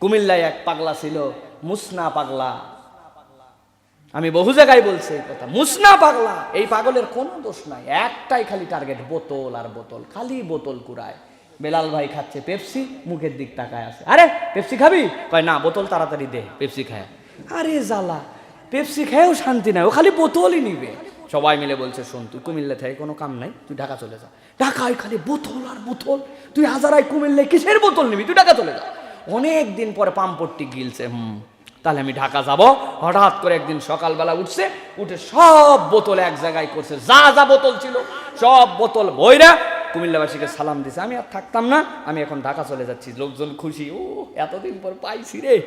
কুমিল্লায় এক পাগলা ছিল, মুসনা পাগলা। আমি বহু জায়গায় বলছি এই কথা, মুসনা পাগলা। এই পাগলের কোনো দোষ নাই, একটাই খালি টার্গেট বোতল আর বোতল, খালি বোতল কুড়ায়। বেলাল ভাই খাচ্ছে পেপসি, মুখের দিক তাকায় আছে। আরে, পেপসি খাবি? কয়, না, বোতল তাড়াতাড়ি দে, পেপসি খায়। আরে জ্বালা, পেপসি খেয়েও শান্তি নাই, ও খালি বোতলই নিবে। সবাই মিলে বলছে, শোন, তুই কুমিল্লা থেকে কোনো কাম নাই, তুই ঢাকা চলে যা। ঢাকায় খালি বোতল আর বোতল, তুই হাজারায় কুমিল্লায় কিসের বোতল নিবি? তুই ঢাকা চলে যা। অনেক দিন পরে পাম্পট্টি গিলছে, হুম, তাহলে আমি ঢাকা যাব। হঠাৎ করে একদিন সকালবেলা উঠছে, উঠে সব বোতল এক জায়গায় করছে, যা যা বোতল ছিল, সব বোতল বইরা কুমিল্লাবাসীকে সালাম দিছে। আমি আর থাকতাম না, আমি এখন ঢাকা চলে যাচ্ছি, লোকজন খুশি, ও, এতদিন পর পাইছি রে।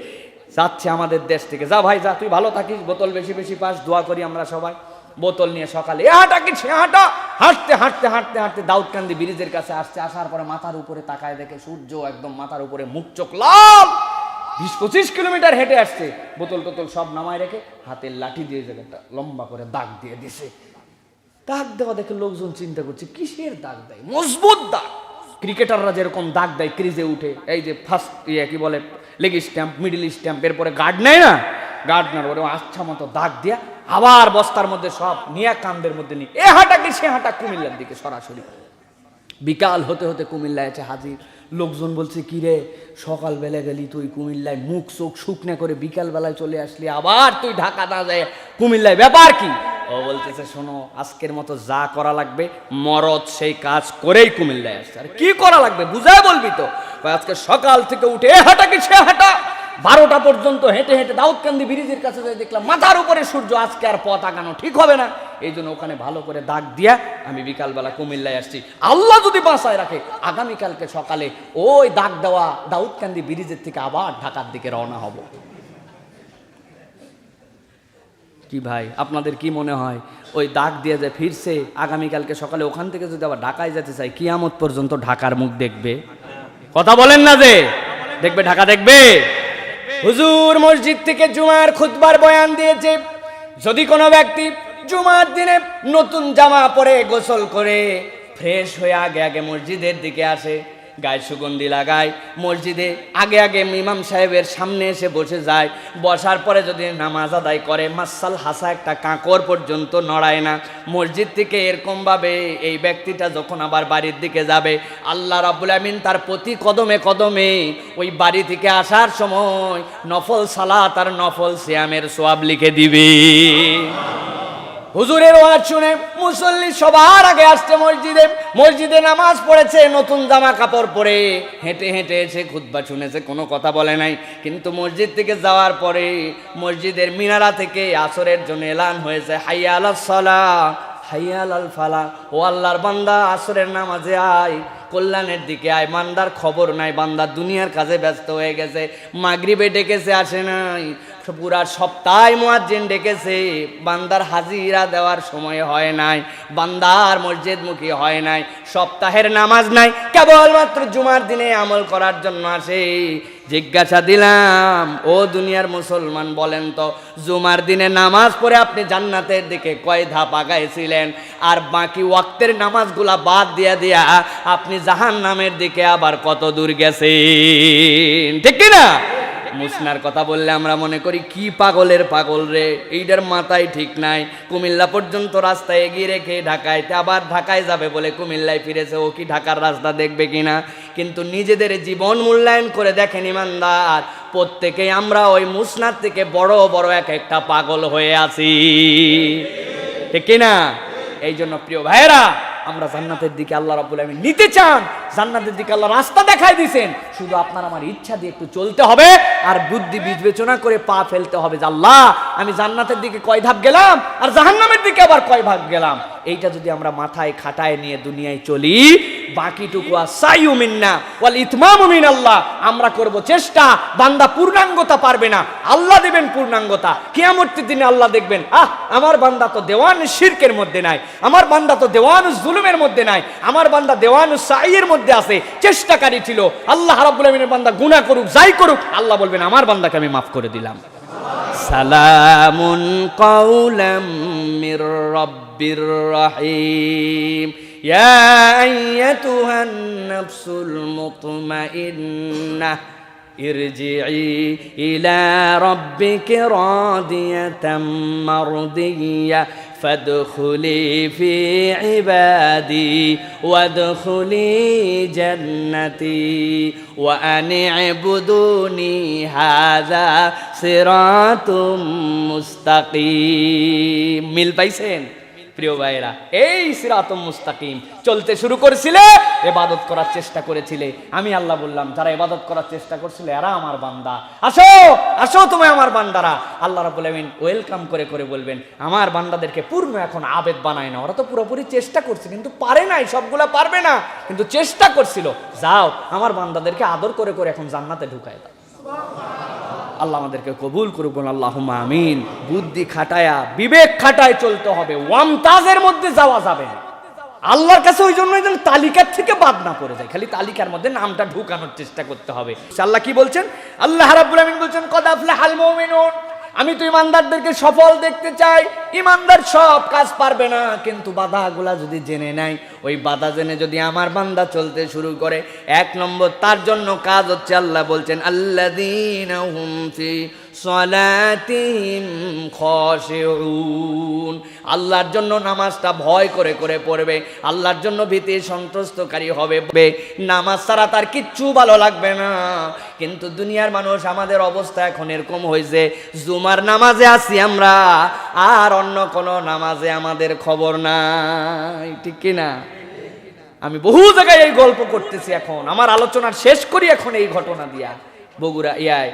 যাচ্ছে আমাদের দেশ থেকে। যা ভাই, যা, তুই ভালো থাকিস, বোতল বেশি বেশি পাস, দোয়া করি আমরা সবাই। বোতল নিয়ে সকালে, এ হাঁটা কি, সে হাঁটা? হাঁটতে হাঁটতে হাঁটতে হাঁটতে দাউদকান্দি ব্রিজের কাছে আসছে। আসার পরে মাথার উপরে তাকায় দেখে সূর্য একদম মাথার উপরে মুখ, চোখ লাল। বিশ পঁচিশ কিলোমিটার হেঁটে আসছে। বোতল টোতল সব নামায় রেখে হাতের লাঠি দিয়ে জায়গাটা লম্বা করে দাগ দিয়ে দিছে দাগ দেওয়া দেখে লোকজন চিন্তা করছে, কিসের দাগ দেয়? মজবুত দাগ। ক্রিকেটাররা যেরকম দাগ দেয়, ক্রিজে উঠে, এই যে ফার্স্ট ইয়ে কি বলে লেগ স্ট্যাম্প মিডিল স্ট্যাম্প এরপরে গার্ড নেয় না? গার্ড নেওয়ার পরে আচ্ছা মতো দাগ দিয়া আবার বস্তার মধ্যে সব নিয়ে কান্দের মধ্যে নিয়ে। এ হাঁটা কি, সে হাঁটা কুমিল্লার দিকে সরাসরি। বিকাল হতে হতে কুমিল্লায় আছে হাজির। লোকজন বলছে, কি রে, সকালবেলা গেলি তুই কুমিল্লায়, মুখ চোখ শুকনে করে বিকালবেলায় চলে আসলি, আবার তুই ঢাকা না যায় কুমিল্লায়। ব্যাপার কি? ও বলতেছে, শোনো, আজকের মতো যা করা লাগবে, মরদ সেই কাজ করেই কুমিল্লায় আসছে। আর কি করা লাগবে, বুঝায় বলবি তো? আজকে সকাল থেকে উঠে এ হাঁটা কি, সে হাঁটা? বারোটা পর্যন্ত হেঁটে হেঁটে দাউদকান্দি ব্রিজের কাছে যাই দেখলাম, মাথার উপরে সূর্য, আজকে আর পথ আগানো ঠিক হবে না। এই জন্য ওখানে ভালো করে দাগ দিয়া আমি বিকালবেলা কুমিল্লায় আসছি। আল্লাহ যদি বাঁচায় রাখে, আগামীকালকে সকালে ওই দাগ দেওয়া দাউদকান্দি ব্রিজের থেকে আবার ঢাকার দিকে রওনা হব। কি ভাই, আপনাদের কি মনে হয়? ওই দাগ দিয়ে যে ফিরছে, আগামীকালকে সকালে ওখান থেকে যদি আবার ঢাকায় যেতে চাই কিয়ামত পর্যন্ত ঢাকার মুখ দেখবে? কথা বলেন না যে। দেখবে, ঢাকা দেখবে? হুজুর মসজিদ থেকে জুমার খুতবার বয়ান দিয়েছে। যদি কোনো ব্যক্তি জুমার দিনে নতুন জামা পরে গোসল করে, ফ্রেশ হয়ে আগে আগে মসজিদের দিকে আসে গায়ে সুগন্ধি লাগায়, মসজিদে আগে আগে ইমাম সাহেবের সামনে এসে বসে যায়, বসার পরে যদি নামাজ আদায় করে, মাসাল হাসা একটা কাঁকর পর্যন্ত নড়ায় না। মসজিদ থেকে এরকমভাবে এই ব্যক্তিটা যখন আবার বাড়ির দিকে যাবে, আল্লাহ রাবুল আমিন তার প্রতি কদমে কদমে ওই বাড়ি থেকে আসার সময় নফল সালা তার নফল সিয়ামের সোয়াব লিখে দিবে। হুজুরের ওয়াজ শুনে মুসল্লি সবার আগে আসছে মসজিদে। মসজিদে নামাজ পড়েছে, নতুন জামা কাপড় পরে। হেঁটে হেঁটে এসে খুদ্া শুনেছে, কোনো কথা বলে নাই। কিন্তু মসজিদ থেকে যাওয়ার পরে মসজিদের মিনারা থেকে আসরের জন্য এলান হয়েছে, হাইয়া আলাহ হাইয়াল আল ফালা, ও আল্লাহর বান্দা, আসরের নামাজে আয়। কল্যাণের দিকে আয়। বান্দার খবর নাই। বান্দা দুনিয়ার কাজে ব্যস্ত হয়ে গেছে। মাগরিবে ডেকেছে, আসে নাই। পুরা সপ্তাহে মুয়াজ্জিন ডেকেছে। বান্দার হাজিরা দেওয়ার সময় হয় নাই। বান্দার মসজিদমুখী হয় নাই। সপ্তাহের নামাজ নাই। কেবলমাত্র জুমার দিনে আমল করার জন্য আসে। জিজ্ঞাসা দিলাম, ও দুনিয়ার মুসলমান, বলেন তো, জুমার দিনে নামাজ পড়ে আপনি জান্নাতের দিকে কয় ধাপ আগাইছিলেন? আর বাকি ওয়াক্তের নামাজগুলা বাদ দিয়া দিয়া আপনি জাহান নামের দিকে আবার কত দূর গেছেন? ঠিক কিনা? না মুসনার কথা বললে আমরা মনে করি, কি পাগলের পাগল রে? এইটার মাথায় ঠিক নাই। কুমিল্লা পর্যন্ত রাস্তায় এগিয়ে রেখে ঢাকায় আবার ঢাকায় যাবে বলে কুমিল্লায় ফিরেছে। ও কি ঢাকার রাস্তা দেখবে কিনা কিন্তু নিজেদের জীবন মূল্যায়ন করে দেখেন ইমানদার। প্রত্যেকেই আমরা ওই মুসনার থেকে বড় বড় এক একটা পাগল হয়ে আছি। ঠিক কিনা এই জন্য প্রিয় ভাইয়েরা আমরা জান্নাতের দিকে আল্লাহ রাবুল আলমী নিতে চান। জান্নাতের দিকে আল্লাহ রাস্তা দেখাই দিছেন। শুধু আপনার আমার ইচ্ছা দিয়ে একটু চলতে হবে আর বুদ্ধি বিবেচনা করে পা ফেলতে হবে যে আল্লাহ, আমি জান্নাতের দিকে কয় ধাপ গেলাম আর জাহান্নামের দিকে আবার কয় ভাগ গেলাম। এইটা যদি আমরা মাথায় খাটায় নিয়ে দুনিয়ায় চলি বাকিটুকু সাইউ মিন্না ওয়াল ইতমামু মিন আল্লাহ আমরা করব চেষ্টা, বান্দা পূর্ণাঙ্গতা পারবে না। আল্লাহ দেবেন পূর্ণাঙ্গতা। কিয়ামতের দিনে আল্লাহ দেখবেন, আহ, আমার বান্দা তো দেওয়ান শিরকের মধ্যে নাই। আমার বান্দা তো দেওয়ান জুলুমের মধ্যে নাই। আমার বান্দা দেওয়ান সাইয়ের মধ্যে আছে। চেষ্টাকারী ছিল। আল্লাহ রাব্বুল আমিনের বান্দা গুনাহ করুক, যাই করুক, আল্লাহ বলবেন, আমার বান্দাকে আমি মাফ করে দিলাম। সালামুন কাউলাম মির রব্বির রহিম। يا أيتها النفس المطمئنة ارجعي إلى ربك راضية مرضية فادخلي في عبادي وادخلي جنتي وأن اعبدوني هذا صراط مستقيم মিল পাইছেন প্রিয় ভাইরা এই সিরাতম মুস্তাকিম চলতে শুরু করেছিলে এবাদত করার চেষ্টা করেছিলে। আমি আল্লাহ বললাম, যারা এবাদত করার চেষ্টা করছিলে, এরা আমার বান্দা। আসো আসো তুমি আমার বান্দারা। আল্লাহ রাব্বুল আমিন ওয়েলকাম করে করে বলবেন, আমার বান্দাদেরকে পূর্ণ এখন আবেদ বানায় না। ওরা তো পুরোপুরি চেষ্টা করছে, কিন্তু পারে নাই, সবগুলা পারবে না। কিন্তু চেষ্টা করছিল, যাও, আমার বান্দাদেরকে আদর করে করে এখন জান্নাতে ঢুকায় দাও। আল্লাহ আমাদেরকে কবুল করুক আল্লাহ আমিন। বুদ্ধি খাটায়া, বিবেক খাটায় চলতে হবে। ওয়ামতাজের মধ্যে যাওয়া যাবে না। আল্লাহর কাছে ওই জন্য যেন তালিকার থেকে বাদ না পড়ে যায়। খালি তালিকার মধ্যে নামটা ঢুকানোর চেষ্টা করতে হবে। আল্লাহ কি বলছেন? আল্লাহ রাব্বুল আমিন বলছেন কদাফলে হাল আমি তো ইমানদারদেরকে সফল দেখতে চাই। ইমানদার সব কাজ পারবে না, কিন্তু বাধাগুলা যদি জেনে নেয়, ওই বাধা জেনে যদি আমার বান্দা চলতে শুরু করে, এক নম্বর তার জন্য কাজ হচ্ছে আল্লাহ বলছেন আল্লা দিন আল্লাহর জন্য নামাজটা ভয় করে করে পড়বে, আল্লাহর জন্য ভীতি সন্তুষ্টকারী হবে। নামাজ ছাড়া তার কিচ্ছু ভালো লাগবে না। কিন্তু দুনিয়ার মানুষ আমাদের অবস্থা এখন এরকম হয়েছে, জুমার নামাজে আছি আমরা, আর অন্য কোনো নামাজে আমাদের খবর নাই। ঠিক কি না? আমি বহু জায়গায় এই গল্প করতেছি এখন। আমার আলোচনার শেষ করি এখন এই ঘটনা দিয়া। বগুড়া ইয়ায়